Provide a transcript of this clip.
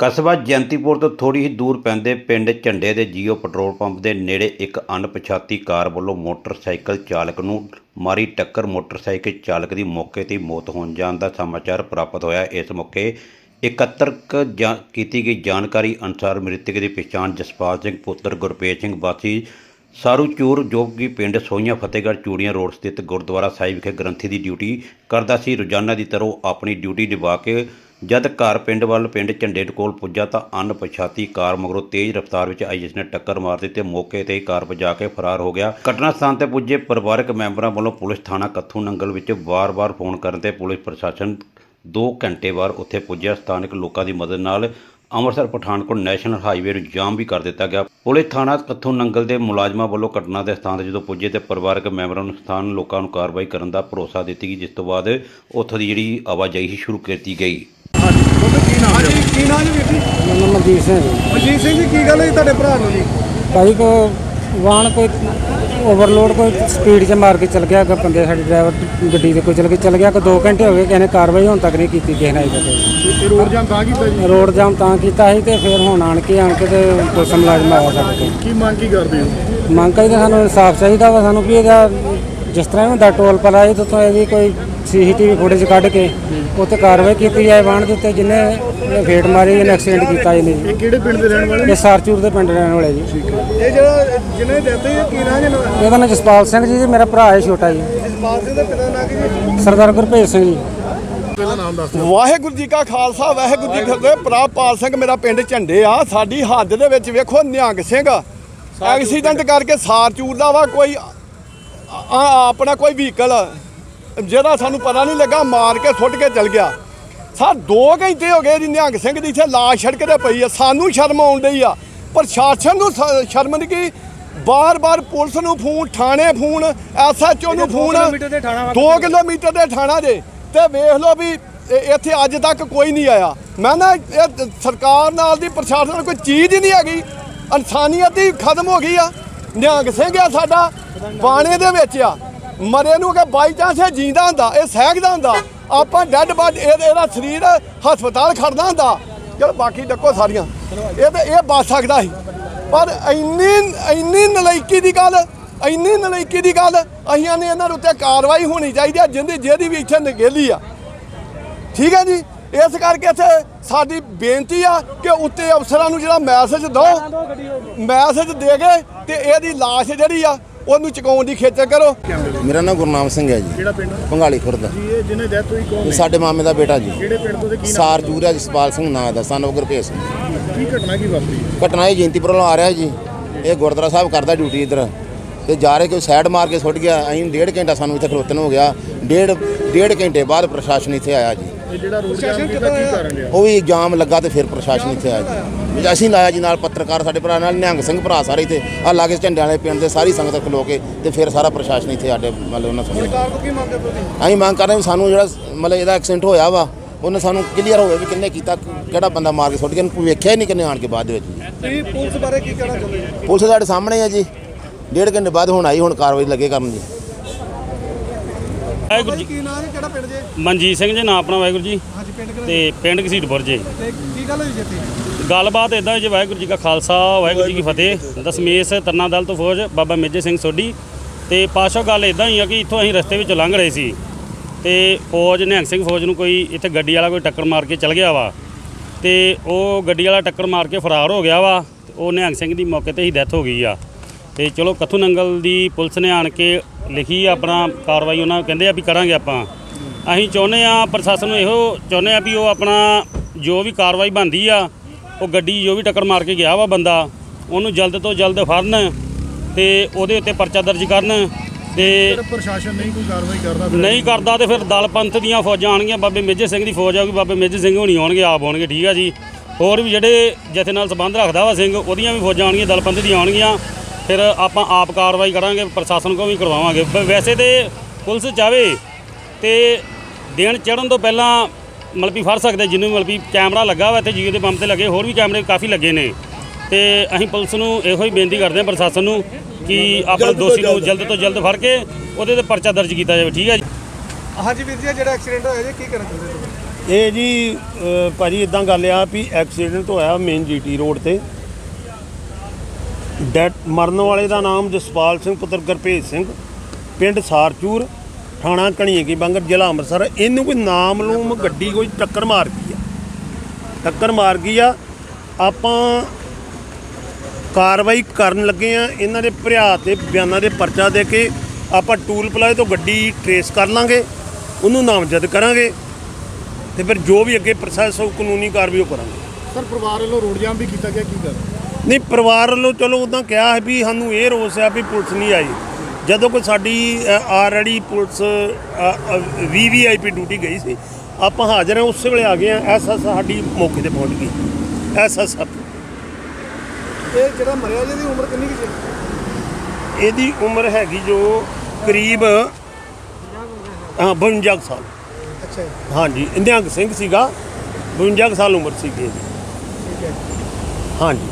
ਕਸਬਾ ਜੈਂਤੀਪੁਰ ਤੋਂ ਥੋੜੀ ਹੀ ਦੂਰ ਪੈਂਦੇ ਪਿੰਡ ਝੰਡੇ ਦੇ ਜੀਓ ਪੈਟਰੋਲ ਪੰਪ ਦੇ ਨੇੜੇ ਇੱਕ ਅਣਪਛਾਤੀ ਕਾਰ ਵੱਲੋਂ ਮੋਟਰਸਾਈਕਲ ਚਾਲਕ ਨੂੰ ਮਾਰੀ ਟੱਕਰ। ਮੋਟਰਸਾਈਕਲ ਚਾਲਕ ਦੀ ਮੌਕੇ ਤੇ ਮੌਤ ਹੋਣ ਜਾਣ ਦਾ ਸਮਾਚਾਰ ਪ੍ਰਾਪਤ ਹੋਇਆ। ਇਸ ਮੌਕੇ ਇਕੱਤਰਕ ਜਾਂ ਕੀਤੀ ਗਈ ਜਾਣਕਾਰੀ ਅਨੁਸਾਰ ਮ੍ਰਿਤਕ ਦੀ ਪਛਾਣ ਜਸਪਾਲ ਸਿੰਘ, ਪੁੱਤਰ ਗੁਰਪ੍ਰੀਤ ਸਿੰਘ, ਵਾਸੀ ਸਾਰੂਚੂਰ, ਜੋ ਕਿ ਪਿੰਡ ਸੋਈਆਂ ਫਤਿਹਗੜ੍ਹ ਚੂੜੀਆਂ ਰੋਡ ਸਥਿਤ ਗੁਰਦੁਆਰਾ ਸਾਹਿਬ ਵਿਖੇ ਗ੍ਰੰਥੀ ਦੀ ਡਿਊਟੀ ਕਰਦਾ ਸੀ। ਰੋਜ਼ਾਨਾ ਦੀ ਤਰ੍ਹਾਂ ਆਪਣੀ ਡਿਊਟੀ ਨਿਭਾ ਕੇ ਜਦ ਘਰ ਪਿੰਡ ਵੱਲ ਪਿੰਡ ਝੰਡੇ ਕੋਲ ਪੁੱਜਾ ਤਾਂ ਅਣਪਛਾਤੀ ਕਾਰ ਮਗਰੋਂ ਤੇਜ਼ ਰਫ਼ਤਾਰ ਵਿੱਚ ਆਈ ਜਿਸ ਨੇ ਟੱਕਰ ਮਾਰ ਦਿੱਤੀ ਤੇ ਮੌਕੇ ਤੇ ਹੀ ਕਾਰ ਵਜਾ ਕੇ ਫਰਾਰ ਹੋ ਗਿਆ। ਘਟਨਾ ਸਥਾਨ ਤੇ ਪੁੱਜੇ ਪਰਿਵਾਰਕ ਮੈਂਬਰਾਂ ਵੱਲੋਂ ਪੁਲਿਸ ਥਾਣਾ ਕੱਥੂ ਨੰਗਲ ਵਿੱਚ ਵਾਰ-ਵਾਰ ਫੋਨ ਕਰਨ ਤੇ ਪੁਲਿਸ ਪ੍ਰਸ਼ਾਸਨ 2 ਘੰਟੇ ਬਾਅਦ ਉੱਥੇ ਪੁੱਜਿਆ। ਸਥਾਨਕ ਲੋਕਾਂ ਦੀ ਮਦਦ ਨਾਲ ਅੰਮ੍ਰਿਤਸਰ, ਪਠਾਨਕੋਟ ਨੈਸ਼ਨਲ ਹਾਈਵੇ ਨੂੰ ਜਾਮ ਵੀ ਕਰ ਦਿੱਤਾ ਗਿਆ। ਪੁਲਿਸ ਥਾਣਾ ਕੱਥੂ ਨੰਗਲ ਦੇ ਮੁਲਾਜ਼ਮਾਂ ਵੱਲੋਂ ਘਟਨਾ ਦੇ ਸਥਾਨ ਤੇ ਜਦੋਂ ਪੁੱਜੇ ਤੇ ਪਰਿਵਾਰਕ ਮੈਂਬਰਾਂ ਨੂੰ ਸਥਾਨ ਲੋਕਾਂ ਨੂੰ ਕਾਰਵਾਈ ਕਰਨ ਦਾ ਭਰੋਸਾ ਦਿੱਤੀ ਗਈ, ਜਿਸ ਤੋਂ ਬਾਅਦ ਉੱਥੋਂ ਦੀ ਜਿਹੜੀ ਆਵਾਜਾਈ ਹੀ ਸ਼ੁਰੂ ਕੀਤੀ ਗਈ। ਕੀ ਨਾਮ ਹੈ? ਕੀ ਨਾਮ ਜੀ ਵੀਰ ਜੀ? ਮੈਨੂੰ ਮਨਜੀਤ ਸਿੰਘ ਜੀ। ਮਨਜੀਤ ਸਿੰਘ ਜੀ ਕੀ ਗੱਲ ਹੈ ਤੁਹਾਡੇ ਭਰਾ ਨੂੰ ਜੀ? ਭਾਈ ਕੋ ਵਾਹਨ ਕੋਈ ਓਵਰਲੋਡ ਕੋਈ ਸਪੀਡ 'ਚ ਮਾਰ ਕੇ ਚਲ ਗਿਆ ਅੱਗੇ ਬੰਦੇ ਸਾਡੇ ਡਰਾਈਵਰ ਗੱਡੀ ਦੇ ਕੋਈ ਚਲ ਕੇ ਚਲ ਗਿਆ ਕਿ 2 ਘੰਟੇ ਹੋ ਗਏ ਕਿਸੇ ਨੇ ਕਾਰਵਾਈ ਹੁਣ ਤੱਕ ਨਹੀਂ ਕੀਤੀ ਕਿਸੇ ਨੇ ਅਜੇ ਤੱਕ ਇਹ ਰੋਡ ਜਾਮ ਤਾਂ ਕੀਤਾ ਜੀ? ਰੋਡ ਜਾਮ ਤਾਂ ਕੀਤਾ ਸੀ ਤੇ ਫਿਰ ਹੁਣ ਆਣ ਕੇ ਆਣ ਕੇ ਤੇ ਪੁਲਿਸ ਮੁਲਾਜ਼ਮ ਆਇਆ ਸਾਡੇ ਕੋਲ। ਕੀ ਮੰਗ ਕੀ ਕਰਦੇ ਹੋ? ਮੰਗ ਕਰੀ ਤਾਂ ਸਾਨੂੰ ਇਨਸਾਫ ਚਾਹੀਦਾ ਵਾ ਸਾਨੂੰ ਵੀ ਇਹਦਾ ਜਿਸ ਤਰ੍ਹਾਂ ਹੁੰਦਾ ਟੋਲ ਪਲਾ ਇਹ ਤੋਂ ਇਹਦੀ ਕੋਈ ਸੀਸੀਟੀਵੀ ਫੁਟੇਜ ਕੱਢ ਕੇ ਉੱਤੇ ਕਾਰਵਾਈ ਕੀਤੀ ਜਾਏ ਵਾਹਨ ਦੇ ਉੱਤੇ ਜਿਹਨੇ ਇਹਨੇ ਫੇਟ ਮਾਰੀ ਇਹਨੇ ਐਕਸੀਡੈਂਟ ਕੀਤਾ ਇਹਨੇ। ਜੀ। ਇਹ ਕਿਹੜੇ ਪਿੰਡ ਦੇ ਰਹਿਣ ਵਾਲੇ ਇਹ ਸਾਰਚੂਰ ਦੇ ਪਿੰਡ ਰਹਿਣ ਵਾਲੇ ਜੀ। ਇਹ ਜਿਹੜਾ ਜਿਹਨੇ ਦਿੱਤੇ ਇਹ ਕੀ ਨਾਮ ਜੀ ਇਹਦਾ ਨਾਮ ਜਸਪਾਲ ਸਿੰਘ ਜੀ ਜੀ ਮੇਰਾ ਭਰਾ ਹੈ ਛੋਟਾ ਜੀ। ਜਸਪਾਲ ਸਿੰਘ ਦਾ ਪਿਤਾ ਨਾਂ ਕੀ ਜੀ ਸਰਦਾਰ ਗੁਰਭੇਜ ਸਿੰਘ ਜੀ। ਪਹਿਲਾਂ ਨਾਮ ਦੱਸ ਦਿਓ। ਵਾਹਿਗੁਰੂ ਜੀ ਕਾ ਖਾਲਸਾ ਵਾਹਿਗੁਰੂ ਜੀ ਕੀ ਫਤਿਹ। ਪ੍ਰਾਪਾਲ ਸਿੰਘ ਮੇਰਾ ਪਿੰਡ ਝੰਡੇ ਆ। ਸਾਡੀ ਹੱਦ ਦੇ ਵਿੱਚ ਵੇਖੋ ਨਿਹੰਗ ਸਿੰਘ। ਐਕਸੀਡੈਂਟ ਕਰਕੇ ਸਾਰ ਚੂਰਦਾ ਵਾ ਕੋਈ ਆ- ਆ- ਆਪਣਾ ਕੋਈ ਵਹੀਕਲ ਜਿਹਦਾ ਸਾਨੂੰ ਪਤਾ ਨਹੀਂ ਲੱਗਾ ਮਾਰ ਕੇ ਸੁੱਟ ਕੇ ਚਲ ਗਿਆ। ਸਾ 2 ਘੰਟੇ ਹੋ ਗਏ ਜੀ ਨਿਹੰਗ ਸਿੰਘ ਦੀ ਇੱਥੇ ਲਾਸ਼ ਸੜਕ ਤੇ ਪਈ ਆ। ਸਾਨੂੰ ਸ਼ਰਮ ਆਉਣ ਡਈ ਆ। ਪ੍ਰਸ਼ਾਸਨ ਨੂੰ ਸ਼ਰਮ ਨਹੀਂ ਕੀ ਬਾਰ-ਬਾਰ ਪੁਲਿਸ ਨੂੰ ਫੋਨ ਥਾਣੇ ਫੋਨ ਐਸਐਚਓ ਨੂੰ ਫੋਨ। 2 ਕਿਲੋਮੀਟਰ ਦੇ ਥਾਣਾ ਜੇ। ਤੇ ਵੇਖ ਲਓ ਵੀ ਇੱਥੇ ਅੱਜ ਤੱਕ ਕੋਈ ਨਹੀਂ ਆਇਆ। ਮੈਂ ਨਾ ਇਹ ਸਰਕਾਰ ਨਾਲ ਦੀ ਪ੍ਰਸ਼ਾਸਨ ਨਾਲ ਕੋਈ ਚੀਜ਼ ਹੀ ਨਹੀਂ ਹੈਗੀ। ਇਨਸਾਨੀਅਤ ਹੀ ਖਤਮ ਹੋ ਗਈ ਆ। ਨਿਹੰਗ ਸਿੰਘ ਆ ਸਾਡਾ ਬਾਣੇ ਦੇ ਵਿੱਚ ਆ। ਮਰੇ ਨੂੰ ਕਿ ਬਾਈ ਚਾਂਸ ਇਹ ਜਿੰਦਾ ਹੁੰਦਾ, ਇਹ ਸਹਿਕਦਾ ਹੁੰਦਾ, ਆਪਾਂ ਡੈੱਡ ਬਾਡ ਇਹਦਾ ਸਰੀਰ ਹਸਪਤਾਲ ਖੜਦਾ ਹੁੰਦਾ। ਚਲ ਬਾਕੀ ਡੱਕੋ ਸਾਰੀਆਂ। ਇਹ ਤੇ ਇਹ ਬਚ ਸਕਦਾ ਸੀ। ਪਰ ਇੰਨੀ ਇੰਨੀ ਨਲਾਇਕੀ ਦੀ ਗੱਲ, ਇੰਨੀ ਨਲਾਇਕੀ ਦੀ ਗੱਲ ਅਹੀਆਂ ਨੇ ਇਹਨਾਂ ਦੇ ਉੱਤੇ ਕਾਰਵਾਈ ਹੋਣੀ ਚਾਹੀਦੀ ਆ, ਜਿੰਦੀ ਜਿਹਦੀ ਵੀ ਇੱਥੇ ਨਗੇਲੀ ਆ। ਠੀਕ ਹੈ ਜੀ? ਇਸ ਕਰਕੇ ਇੱਥੇ ਸਾਡੀ ਬੇਨਤੀ ਆ ਕਿ ਉੱਤੇ ਅਫਸਰਾਂ ਨੂੰ ਜਿਹੜਾ ਮੈਸੇਜ ਦਿਓ, ਮੈਸੇਜ ਦੇ ਕੇ ਤੇ ਇਹਦੀ ਲਾਸ਼ ਜਿਹੜੀ ਆ ਉਹਨੂੰ ਚੁਕਾਉਣ ਦੀ ਖੇਚਲ ਕਰੋ। ਮੇਰਾ ਨਾਮ ਗੁਰਨਾਮ ਸਿੰਘ ਹੈ ਜੀ। ਕਿਹੜਾ ਪਿੰਡ? ਪੰਗਾਲੀ ਖੁਰਦ। ਜੀ ਇਹ ਜਿਹਨੇ ਡੈਥ ਹੋਈ ਕੌਣ ਇਹ ਹੈ? ਸਾਡੇ ਮਾਮੇ ਦਾ ਬੇਟਾ ਜੀ। ਕਿਹੜੇ ਪਿੰਡ ਤੋਂ ਤੇ ਕੀ ਨਾਮ? ਸਾਰ ਜੂਰਾ ਜਸਪਾਲ ਸਿੰਘ ਨਾਂ ਦਾ ਸਾਨੂੰ ਗੁਰਭੇਜ ਸਿੰਘ। ਕੀ ਘਟਨਾ ਕੀ ਵਾਪਰੀ? ਘਟਨਾ ਇਹ ਜੈਂਤੀਪੁਰ ਵੱਲੋਂ ਆ ਰਿਹਾ ਜੀ। ਇਹ ਗੁਰਦੁਆਰਾ ਸਾਹਿਬ ਕਰਦਾ ਡਿਊਟੀ ਇੱਧਰ। ਤੇ ਜਾ ਰਹੇ ਕੋਈ ਸਾਈਡ ਮਾਰ ਕੇ ਸੁੱਟ ਗਿਆ। ਅਸੀਂ ਡੇਢ ਘੰਟਾ ਸਾਨੂੰ ਇੱਥੇ ਖਲੋਤਨ ਹੋ ਗਿਆ। ਡੇਢ ਡੇਢ ਘੰਟੇ ਬਾਅਦ ਪ੍ਰਸ਼ਾਸਨ ਇੱਥੇ ਆਇਆ ਜੀ। ਇਹ ਜਿਹੜਾ ਰੋਡ ਜਾਮ ਕੀਤਾ ਕੀ ਕਾਰਨ ਰਿਹਾ? ਉਹ ਵੀ ਜਾਮ ਲੱਗਾ ਤੇ ਫਿਰ ਪ੍ਰਸ਼ਾਸਨ ਇੱਥੇ ਆਇਆ ਜੀ। ਅਸੀਂ ਲਾਇਆ ਜੀ ਨਾਲ ਪੱਤਰਕਾਰ ਸਾਡੇ ਭਰਾ ਨਾਲ ਨਿਹੰਗ ਸਿੰਘ ਭਰਾ ਸਾਰੇ ਇੱਥੇ। ਆ ਲਾਗੇ ਝੰਡਿਆਂ ਵਾਲੇ ਪਿੰਡ ਦੇ ਸਾਰੀ ਸੰਗਤ ਖਲੋ ਕੇ ਤੇ ਫਿਰ ਸਾਰਾ ਪ੍ਰਸ਼ਾਸਨ ਇੱਥੇ ਸਾਡੇ ਮਤਲਬ ਉਹਨਾਂ ਸਮਝ ਸਰਕਾਰ ਤੋਂ ਕੀ ਮੰਗ ਕਰਦੇ ਤੁਸੀਂ ਅਸੀਂ ਮੰਗ ਕਰ ਰਹੇ ਹਾਂ ਵੀ ਸਾਨੂੰ ਜਿਹੜਾ ਮਤਲਬ ਇਹਦਾ ਐਕਸੀਡੈਂਟ ਹੋਇਆ ਵਾ ਉਹਨੇ ਸਾਨੂੰ ਕਲੀਅਰ ਹੋਵੇ ਵੀ ਕਿੰਨੇ ਕੀਤਾ ਕਿਹੜਾ ਬੰਦਾ ਮਾਰ ਕੇ ਸੁੱਟ ਗਿਆ ਇਹਨੂੰ ਵੇਖਿਆ ਹੀ ਨਹੀਂ ਕਿੰਨੇ ਆਣ ਕੇ ਬਾਅਦ ਦੇ ਵਿੱਚ। ਤੁਸੀਂ ਪੁਲਿਸ ਬਾਰੇ ਕੀ ਕਹਿਣਾ ਚਾਹੁੰਦੇ ਪੁਲਿਸ ਸਾਡੇ ਸਾਹਮਣੇ ਹੈ ਜੀ। ਡੇਢ ਘੰਟੇ ਬਾਅਦ ਹੁਣ ਆਈ ਹੁਣ ਕਾਰਵਾਈ ਲੱਗੇ ਕਰਨ ਜੀ। ਵਾਹਿਗੁਰੂ ਜੀ। ਕੀ ਨਾਮ ਹੈ ਕਿਹੜਾ ਪਿੰਡ ਜੇ? ਮਨਜੀਤ ਸਿੰਘ ਜੀ ਨਾਂ ਆਪਣਾ ਵਾਹਿਗੁਰੂ ਜੀ। ਹਾਂਜੀ ਪਿੰਡ ਕਿਹੜਾ ਤੇ ਪਿੰਡ ਘਸੀਟਪੁਰ ਜੀ। ਤੇ ਕੀ ਗੱਲ ਹੋਈ ਜੀ ਇੱਥੇ ਗੱਲਬਾਤ ਇਦਾਂ ਜੀ ਵਾਹਿਗੁਰੂ ਜੀ ਕਾ ਖਾਲਸਾ ਵਾਹਿਗੁਰੂ ਜੀ ਕੀ ਫਤਿਹ। ਦਸਮੇਸ਼ ਤਰਨਾ ਦਲ ਤੋਂ ਫੌਜ ਬਾਬਾ ਮੇਜਰ ਸਿੰਘ ਸੋਢੀ। ਤੇ ਪਾਸ਼ਾ ਗੱਲ ਇਦਾਂ ਹੀ ਆ ਕਿ ਇੱਥੋਂ ਅਸੀਂ ਰਸਤੇ ਵਿੱਚ ਲੰਘ ਰਹੇ ਸੀ। ਤੇ ਫੌਜ ਨਿਹੰਗ ਸਿੰਘ ਫੌਜ ਨੂੰ ਕੋਈ ਇੱਥੇ ਗੱਡੀ ਵਾਲਾ ਕੋਈ ਟੱਕਰ ਮਾਰ ਕੇ ਚਲ ਗਿਆ ਵਾ। ਤੇ ਉਹ ਗੱਡੀ ਵਾਲਾ ਟੱਕਰ ਮਾਰ ਕੇ ਫਰਾਰ ਹੋ ਗਿਆ ਵਾ। ਉਹ ਨਿਹੰਗ ਸਿੰਘ ਦੀ ਮੌਕੇ ਤੇ ਹੀ ਡੈਥ ਹੋ ਗਈ ਆ। ਤੇ ਚਲੋ ਕੱਥੂ ਨੰਗਲ ਦੀ ਪੁਲਿਸ ਨੇ ਆਣ ਕੇ ਲਿਖੀ ਆਪਣਾ ਕਾਰਵਾਈ ਉਹਨਾਂ ਕਹਿੰਦੇ ਆ ਵੀ ਕਰਾਂਗੇ ਆਪਾਂ। ਅਸੀਂ ਚਾਹੁੰਦੇ ਆ ਪ੍ਰਸ਼ਾਸਨ ਨੂੰ ਇਹੋ ਚਾਹੁੰਦੇ ਆ ਵੀ ਉਹ ਆਪਣਾ ਜੋ ਵੀ ਕਾਰਵਾਈ ਬਣਦੀ ਆ ਉਹ ਗੱਡੀ ਜੋ ਵੀ ਟੱਕਰ ਮਾਰ ਕੇ ਗਿਆ ਵਾ ਬੰਦਾ ਉਹਨੂੰ ਜਲਦ ਤੋਂ ਜਲਦ ਫੜਨ ਤੇ ਉਹਦੇ ਉੱਤੇ ਪਰਚਾ ਦਰਜ ਕਰਨ ਤੇ ਪ੍ਰਸ਼ਾਸਨ ਨਹੀਂ ਕੋਈ ਕਾਰਵਾਈ ਕਰਦਾ ਨਹੀਂ ਕਰਦਾ ਤੇ ਫਿਰ ਦਲ ਪੰਥ ਦੀਆਂ ਫੌਜਾਂ ਆਣਗੀਆਂ ਬਾਬੇ ਮੇਜਰ ਸਿੰਘ ਦੀ ਫੌਜ ਆਊਗੀ ਬਾਬੇ ਮੇਜਰ ਸਿੰਘ ਹੋਣੀ ਆਉਣਗੇ ਆਪ ਆਉਣਗੇ ਠੀਕ ਆ ਜੀ। ਹੋਰ ਵੀ ਜਿਹੜੇ ਜਥੇ ਨਾਲ ਸੰਬੰਧ ਰੱਖਦਾ ਵਾ ਸਿੰਘ ਉਹਦੀਆਂ ਵੀ ਫੌਜਾਂ ਆਉਣਗੀਆਂ ਦਲ ਪੰਥ ਦੀਆਂ ਆਉਣਗੀਆਂ। ਫਿਰ ਆਪਾਂ ਆਪ ਕਾਰਵਾਈ ਕਰਾਂਗੇ ਪ੍ਰਸ਼ਾਸਨ ਕੋਲ ਵੀ ਕਰਵਾਵਾਂਗੇ। ਵੈਸੇ ਤੇ ਪੁਲਿਸ ਚਾਵੇ ਤੇ ਦਿਨ ਚੜਨ ਤੋਂ ਪਹਿਲਾਂ ਮਤਲਬ ਵੀ ਫੜ ਸਕਦੇ ਜਿਹਨੂੰ ਮਤਲਬ ਵੀ ਕੈਮਰਾ ਲੱਗਾ ਵਾ ਇੱਥੇ ਜੀਓ ਦੇ ਪੰਪ ਤੇ ਲੱਗੇ ਹੋਰ ਵੀ ਕੈਮਰੇ ਕਾਫੀ ਲੱਗੇ ਨੇ। ਤੇ ਅਸੀਂ ਪੁਲਿਸ ਨੂੰ ਇਹੋ ਹੀ ਬੇਨਤੀ ਕਰਦੇ ਹਾਂ ਪ੍ਰਸ਼ਾਸਨ ਨੂੰ ਕਿ ਆਪਣੇ ਦੋਸ਼ੀ ਨੂੰ ਜਲਦ। ਤੋਂ ਜਲਦ ਫੜ ਕੇ ਉਹਦੇ ਤੇ ਪਰਚਾ ਦਰਜ ਕੀਤਾ ਜਾਵੇ ਠੀਕ ਹੈ ਜੀ? ਹਾਂਜੀ ਵੀਰ ਜੀ ਜਿਹੜਾ ਐਕਸੀਡੈਂਟ ਹੋਇਆ ਜੀ ਕੀ ਕਰਨਾ ਚਾਹੁੰਦੇ ਤੁਸੀਂ? ਇਹ ਜੀ ਭਾਜੀ ਇਦਾਂ ਗੱਲ ਆ ਵੀ ਐਕਸੀਡੈਂਟ ਹੋਇਆ ਮੇਨ ਜੀਟੀ ਰੋਡ ਤੇ। ਡੈਟ ਮਰਨ ਵਾਲੇ ਦਾ ਨਾਮ ਜਸਪਾਲ ਸਿੰਘ, ਪੁੱਤਰ ਗੁਰਭੇਜ ਸਿੰਘ, ਪਿੰਡ ਸਾਰਚੂਰ, ਥਾਣਾ ਕਣੀਏਕੀ ਬੰਗਰ, ਜ਼ਿਲ੍ਹਾ ਅੰਮ੍ਰਿਤਸਰ। ਇਹਨੂੰ ਕੋਈ ਨਾਮਲੂਮ ਗੱਡੀ ਕੋਈ ਟੱਕਰ ਮਾਰ ਗਈ ਆ। ਟੱਕਰ ਮਾਰ ਗਈ ਆ। ਆਪਾਂ ਕਾਰਵਾਈ ਕਰਨ ਲੱਗੇ ਆ। ਇਹਨਾਂ ਦੇ ਭਰਾ ਤੇ ਬਿਆਨਾਂ ਦੇ ਪਰਚਾ ਦੇ ਕੇ ਆਪਾਂ ਟੂਲ ਪਲਾਏ ਤੋਂ ਗੱਡੀ ਟਰੇਸ ਕਰ ਲਾਂਗੇ। ਉਹਨੂੰ ਨਾਮਜ਼ਦ ਕਰਾਂਗੇ। ਤੇ ਫਿਰ ਜੋ ਵੀ ਅੱਗੇ ਪ੍ਰੋਸੈਸ ਹੋ ਕਾਨੂੰਨੀ ਕਾਰਵਾਈ ਉਹ ਕਰਾਂਗੇ। ਸਰ, ਪਰਿਵਾਰ ਵੱਲੋਂ ਰੋਡ ਜਾਮ ਵੀ ਕੀਤਾ ਗਿਆ, ਕੀ ਕਰ ਨਹੀਂ ਪਰਿਵਾਰ ਵੱਲੋਂ ਚਲੋ ਉਦਾਂ ਕਿਹਾ ਹੈ ਵੀ ਸਾਨੂੰ ਇਹ ਰੋਸ ਆ ਵੀ ਪੁਲਿਸ ਨਹੀਂ ਆਈ। ਜਦੋਂ ਕੋਈ ਸਾਡੀ ਆਲਰੇਡੀ ਪੁਲਿਸ ਵੀਵੀਆਈਪੀ ਡਿਊਟੀ ਗਈ ਸੀ ਆਪਾਂ ਹਾਜ਼ਰ ਹਾਂ ਉਸੇ ਵੇਲੇ ਆ ਗਏ ਆ ਐਸਐਸ ਸਾਡੀ ਮੌਕੇ ਤੇ ਪਹੁੰਚ ਗਈ। ਐਸਐਸ ਇਹ ਜਿਹੜਾ ਮਰਿਆ ਜੀ ਦੀ ਉਮਰ ਕਿੰਨੀ ਕੁ ਸੀ? ਇਹਦੀ ਉਮਰ ਹੈਗੀ ਜੋ ਕਰੀਬ ਹਾਂ 52 ਕੁ ਸਾਲ। ਅੱਛਾ ਹਾਂਜੀ ਨਿਹੰਗ ਸਿੰਘ ਸੀਗਾ 52 ਕੁ ਸਾਲ ਉਮਰ ਸੀਗੀ ਇਹਦੀ। ਠੀਕ ਹੈ ਹਾਂਜੀ।